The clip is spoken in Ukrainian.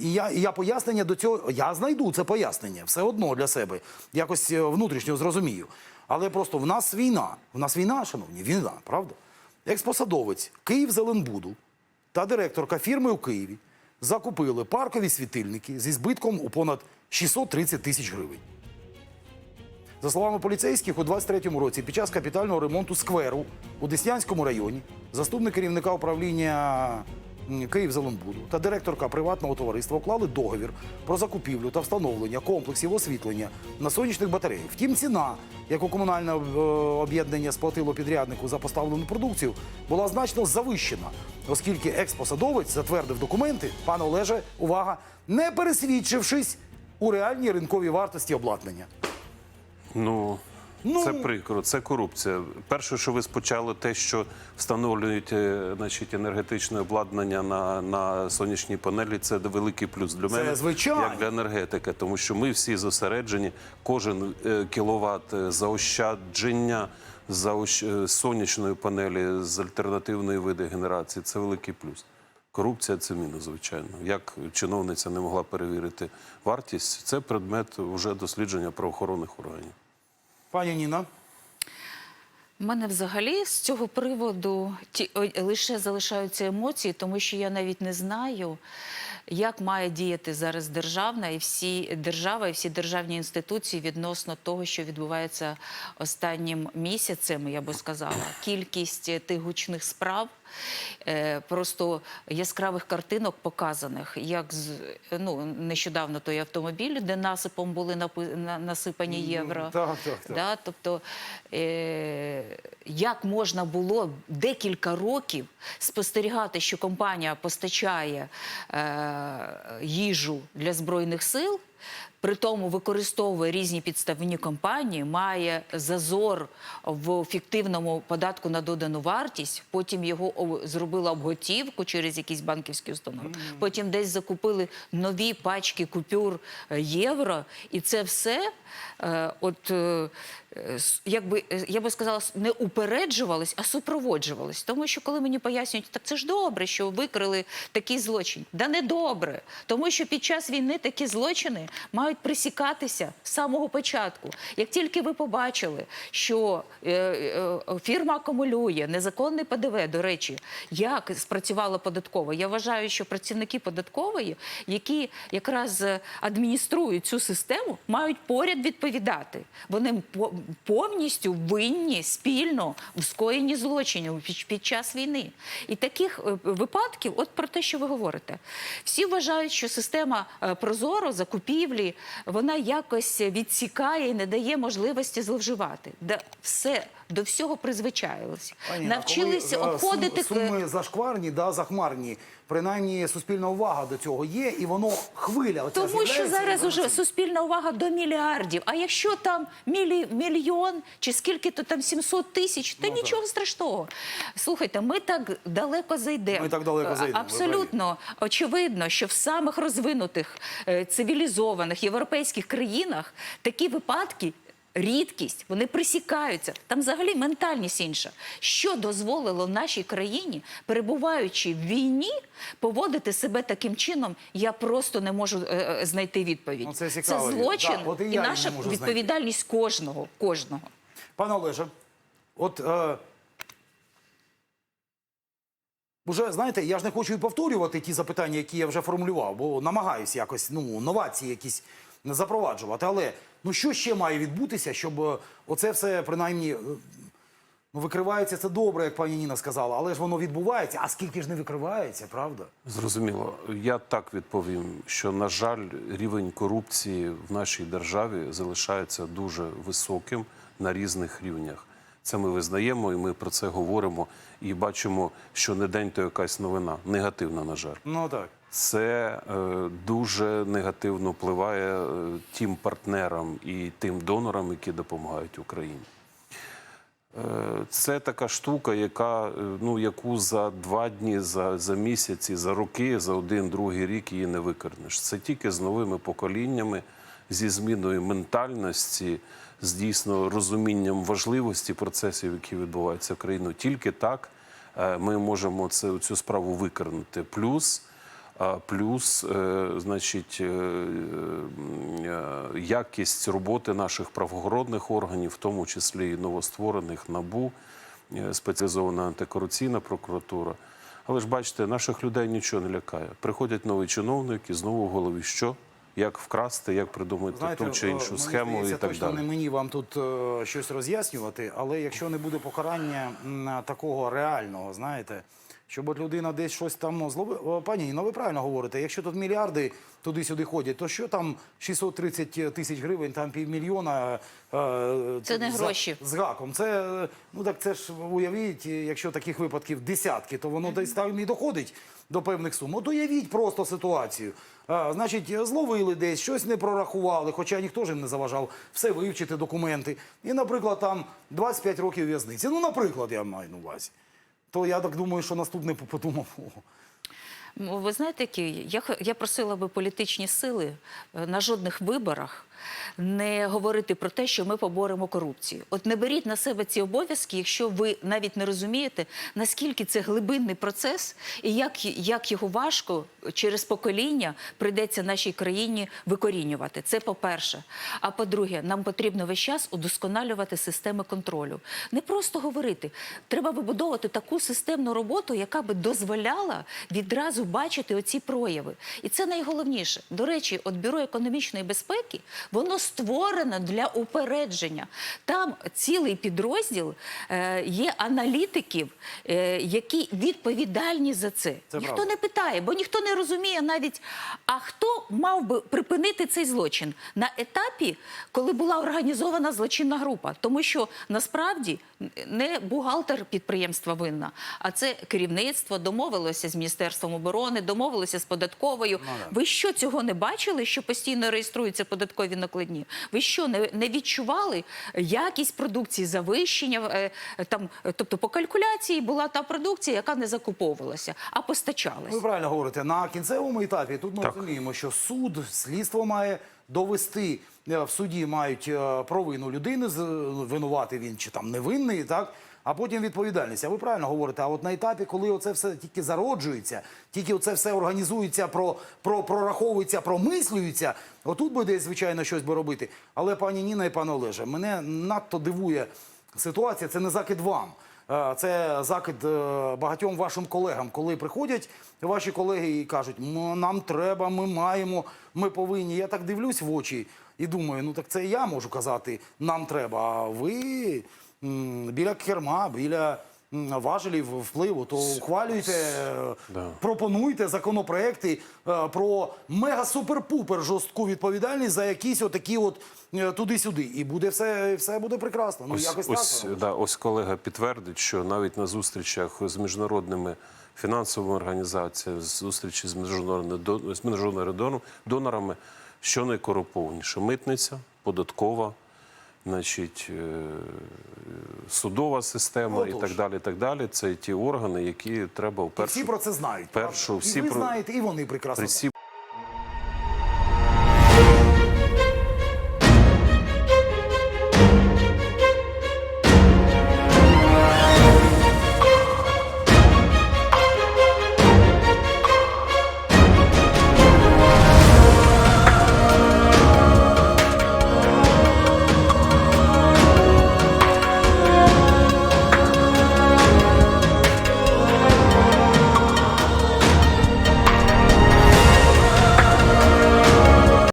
і я, і я пояснення до цього. Я знайду це пояснення все одно для себе. Якось е, внутрішньо зрозумію. Але просто в нас війна. В нас війна, шановні, війна, правда? Експосадовець Київ Зеленбуду та директорка фірми у Києві закупили паркові світильники зі збитком у понад 630 тисяч гривень. За словами поліцейських, у 23-му році під час капітального ремонту скверу у Деснянському районі заступник керівника управління Київзеленбуду та директорка приватного товариства уклали договір про закупівлю та встановлення комплексів освітлення на сонячних батареях. Втім, ціна, яку комунальне е, об'єднання сплатило підряднику за поставлену продукцію, була значно завищена, оскільки експосадовець затвердив документи, пане Олеже, увага, не пересвідчившись у реальній ринковій вартості обладнання. Ну, Ну- це прикро, це корупція. Перше, що ви спочали, те, що встановлюють е, значить, енергетичне обладнання на, на сонячній панелі, це великий плюс для мене, звичайно. як для енергетики, тому що ми всі зосереджені, кожен е, кіловат е, заощадження заощ... сонячної панелі з альтернативної види генерації це великий плюс. Корупція це мінус, звичайно. Як чиновниця не могла перевірити вартість, це предмет вже дослідження правоохоронних органів. Пані Ніна. У мене взагалі з цього приводу ті, лише залишаються емоції, тому що я навіть не знаю, як має діяти зараз державна і всі держава і всі державні інституції відносно того, що відбувається останнім місяцем, я би сказала. Кількість тих гучних справ, просто яскравих картинок показаних, як ну нещодавно той автомобіль, де насипом були насипані євро. так, так, так. Да, тобто, е, як можна було декілька років спостерігати, що компанія постачає е, їжу для збройних сил. При тому використовує різні підставні компанії, має зазор в фіктивному податку на додану вартість. Потім його зробила обготівку через якісь банківські установи. Потім десь закупили нові пачки купюр е, євро, і це все, е, от е, якби я би сказала, не упереджувалось, а супроводжувалось. Тому що коли мені пояснюють, так це ж добре, що викрили такий злочин. Да не добре, тому що під час війни такі злочини мають присікатися з самого початку. Як тільки ви побачили, що е, е, фірма акумулює незаконний ПДВ, до речі, як спрацювала податкова, я вважаю, що працівники податкової, які якраз е, адмініструють цю систему, мають поряд відповідати. Вони по- повністю винні спільно в скоєнні злочинів під, час війни. І таких випадків, от про те, що ви говорите, всі вважають, що система прозоро закупівлі вона якось відсікає і не дає можливості зловживати. Да, все до всього Інна, навчилися коли, е, обходити сум- суми зашкварні, да, захмарні. Принаймні суспільна увага до цього є, і воно хвиля. Оця Тому що зараз уже суспільна увага до мільярдів. А якщо там мілі, мільйон чи скільки то там 700 тисяч, Ну, то нічого страшного. Слухайте, ми так далеко зайдемо. Ми так далеко зайдемо, Абсолютно очевидно, що в самих розвинутих е, цивілізованих європейських країнах такі випадки. Рідкість, вони присікаються. Там взагалі ментальність інша. Що дозволило нашій країні, перебуваючи в війні, поводити себе таким чином, я просто не можу е, е, знайти відповідь. Ну, це цікаво. злочин Да, от і і наша можу знайти. відповідальність кожного. кожного. Пане Олеже, от е, уже знаєте, я ж не хочу і повторювати ті запитання, які я вже формулював, бо намагаюся якось ну, новації якісь запроваджувати. Але ну що ще має відбутися, щоб е, оце все принаймні. е, Ну, викривається це добре, як пані Ніна сказала, але ж воно відбувається. А скільки ж не викривається, правда? Зрозуміло. Я так відповім, що на жаль, рівень корупції в нашій державі залишається дуже високим на різних рівнях. Це ми визнаємо, і ми про це говоримо і бачимо, що не день то якась новина, негативна, на жаль. Ну так. Це е, дуже негативно впливає е, тим партнерам і тим донорам, які допомагають Україні. Е, Це така штука, яка, е, ну, яку за два дні, за, за місяці, за роки, за один, другий рік її не викорнеш. Це тільки з новими поколіннями, зі зміною ментальності, з дійсно розумінням важливості процесів, які відбуваються в країну. Тільки так е, ми можемо це, цю справу викорнути. Плюс плюс, е, значить, е, е, якість роботи наших правоохоронних органів, в тому числі і новостворених НАБУ, спеціалізована антикорупційна прокуратура. Але ж бачите, наших людей нічого не лякає. Приходять новий чиновник і знову в голові що? Як вкрасти, як придумати ту чи е, іншу схему і так точно далі. не мені вам тут е, щось роз'яснювати, але якщо не буде покарання м, такого реального, знаєте, щоб от людина десь щось там зловила. Пані Ніно, ви правильно говорите, якщо тут мільярди туди-сюди ходять, то що там 630 тисяч гривень, там півмільйона. е, Це не за- гроші. З гаком. Це, е, ну так це ж уявіть, якщо таких випадків десятки, то воно десь там і доходить до певних сум. От уявіть просто ситуацію. А, значить, зловили десь, щось не прорахували, хоча ніхто ж їм не заважав все вивчити документи. І, наприклад, там 25 років в'язниці. Ну, наприклад, я маю на увазі. То я так думаю, що наступний подумав. «О, Ну, Ви знаєте, які я, я просила би політичні сили е, на жодних виборах не говорити про те, що ми поборемо корупцію. От не беріть на себе ці обов'язки, якщо ви навіть не розумієте, наскільки це глибинний процес і як, як його важко через покоління прийдеться нашій країні викорінювати. Це по-перше. А по-друге, нам потрібно весь час удосконалювати системи контролю. Не просто говорити. Треба вибудовувати таку системну роботу, яка би дозволяла відразу бачити оці прояви. І це найголовніше. До речі, от бюро економічної безпеки воно створено для упередження. Там цілий підрозділ е, є аналітиків, е, які відповідальні за це. Це ніхто правда. не питає, бо ніхто не розуміє навіть, а хто мав би припинити цей злочин на етапі, коли була організована злочинна група. Тому що насправді не бухгалтер підприємства винна, а це керівництво домовилося з Міністерством оборони, домовилося з податковою. Ну, Ви що цього не бачили, що постійно реєструються податкові накладні? Ви що не, не відчували якість продукції, завищення е, там, тобто по калькуляції була та продукція, яка не закуповувалася, а постачалася. Ви правильно говорите, на кінцевому етапі тут ми Так. розуміємо, що суд, слідство має довести е, в суді мають е, провину людини, винувати він чи там невинний, так. А потім відповідальність. А ви правильно говорите. А от на етапі, коли оце все тільки зароджується, тільки оце все організується, про, про, прораховується, промислюється, отут би десь, звичайно, щось би робити. Але пані Ніна і пане Олеже, мене надто дивує ситуація. Це не закид вам. Е, Це закид е, багатьом вашим колегам, коли приходять ваші колеги і кажуть, нам треба, ми маємо, ми повинні. Я так дивлюсь в очі і думаю, ну так це я можу казати, нам треба. А ви біля керма, біля важелів впливу, то ухвалюйте, е, Да. пропонуйте законопроекти е, про мега-супер-пупер жорстку відповідальність за якісь отакі от е, туди-сюди. І буде все, все буде прекрасно. Ну, Ось, якось ось, так. да, ось колега підтвердить, що навіть на зустрічах з міжнародними фінансовими організаціями, зустрічі з міжнародними, до- з міжнародними донорами, що найкорумпованіше? Митниця, податкова, значить, е, судова система і так далі. так далі. Це ті органи, які треба в І всі про це знають. першу- всі і ви про- знаєте, і вони прекрасно. при